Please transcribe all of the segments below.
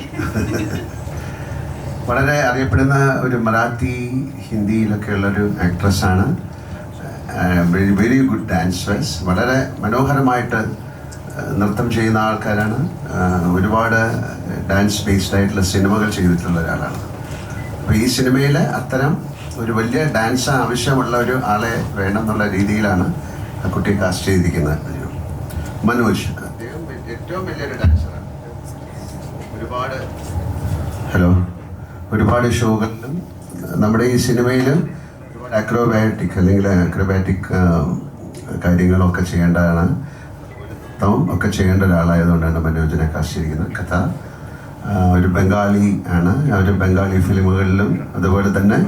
വളരെ അറിയപ്പെടുന്ന ഒരു മറാത്തി ഹിന്ദിയിലൊക്കെ ഉള്ളൊരു ആക്ട്രസ്സാണ് വെരി വെരി ഗുഡ് ഡാൻസേഴ്സ് വളരെ മനോഹരമായിട്ട് നൃത്തം ചെയ്യുന്ന ആൾക്കാരാണ്. ഒരുപാട് ഡാൻസ് ബേസ്ഡ് ആയിട്ടുള്ള സിനിമകൾ ചെയ്തിട്ടുള്ള ഒരാളാണ്. അപ്പോൾ ഈ സിനിമയിൽ അത്തരം ഒരു വലിയ ഡാൻസ് ആവശ്യമുള്ള ഒരു ആളെ വേണം എന്നുള്ള രീതിയിലാണ് ആ കുട്ടിയെ കാസ്റ്റ് ചെയ്തിരിക്കുന്നത്. മനോജ് അദ്ദേഹം ഏറ്റവും വലിയൊരു ഡാൻസറാണ് ഒരുപാട് ഹലോ. ഒരുപാട് ഷോകളിലും നമ്മുടെ ഈ സിനിമയിൽ ഒരുപാട് അക്രോബാറ്റിക് അല്ലെങ്കിൽ അക്രോബാറ്റിക് കാര്യങ്ങളൊക്കെ ചെയ്യേണ്ടതാണ്. നൃത്തവും ഒക്കെ ചെയ്യേണ്ട ഒരാളായതുകൊണ്ടാണ് മനോജിനെ കാശിരിക്കുന്നത് കഥ ഒരു ബംഗാളി ആണ്. ഒരു ബംഗാളി ഫിലിമുകളിലും അതുപോലെ തന്നെ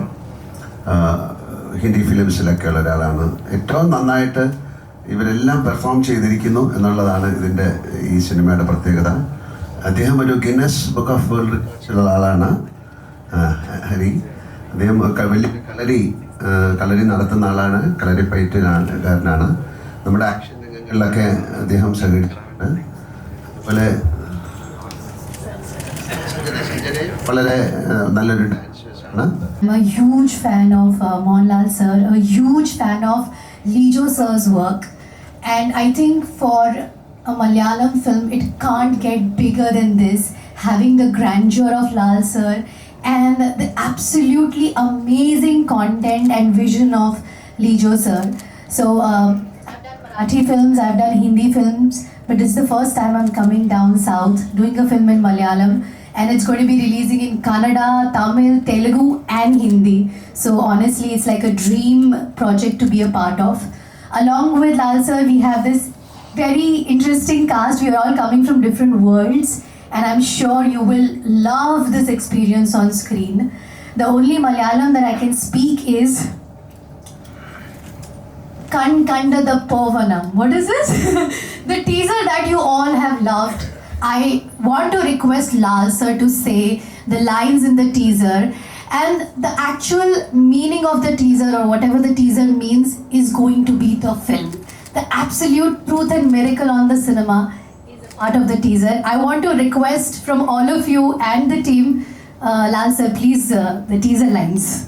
ഹിന്ദി ഫിലിംസിലൊക്കെ ഉള്ള ഒരാളാണ്. ഏറ്റവും നന്നായിട്ട് ഇവരെല്ലാം പെർഫോം ചെയ്തിരിക്കുന്നു എന്നുള്ളതാണ് ഇതിന്റെ ഈ സിനിമയുടെ പ്രത്യേകത. അദ്ദേഹം ഒരു ഗിന്നസ് ബുക്ക് ഓഫ് വേൾഡ് ഉള്ള ആളാണ്. ഹരി. അദ്ദേഹം വലിയ കളരി കളരി നടത്തുന്ന ആളാണ്. കളരി പയറ്റുകാരനാണ് നമ്മുടെ ആക്ഷൻ രംഗങ്ങളിലൊക്കെ അദ്ദേഹം സഹകരിച്ചിട്ടുണ്ട്. അതുപോലെ വളരെ നല്ലൊരു ഡാൻസേഴ്സ് ആണ് I'm a huge fan of uh, Monlal sir, a huge fan of Lijo sir's work. And a Malayalam film, it can't get bigger than this, having the grandeur of Lal sir and the absolutely amazing content and vision of Lijo sir. So, um, I've done Marathi films, I've done Hindi films, but this is the first time I'm coming down south doing a film in Malayalam and it's going to be releasing in Kannada, Tamil, Telugu, and Hindi. So honestly, it's like a dream project to be a part of. Along with Lal sir, we have this very interesting cast. We are all coming from different worlds, and I'm sure you will love this experience on screen. The only Malayalam that I can speak is Kan Kanda the Povanam. What is this? the teaser that you all have loved. I want to request Lal sir to say the lines in the teaser and the actual meaning of the teaser or whatever the teaser means is going to be the film. The absolute truth and miracle on the cinema is a part of the teaser. I want to request from all of you and the team, uh, please, uh, the teaser lines.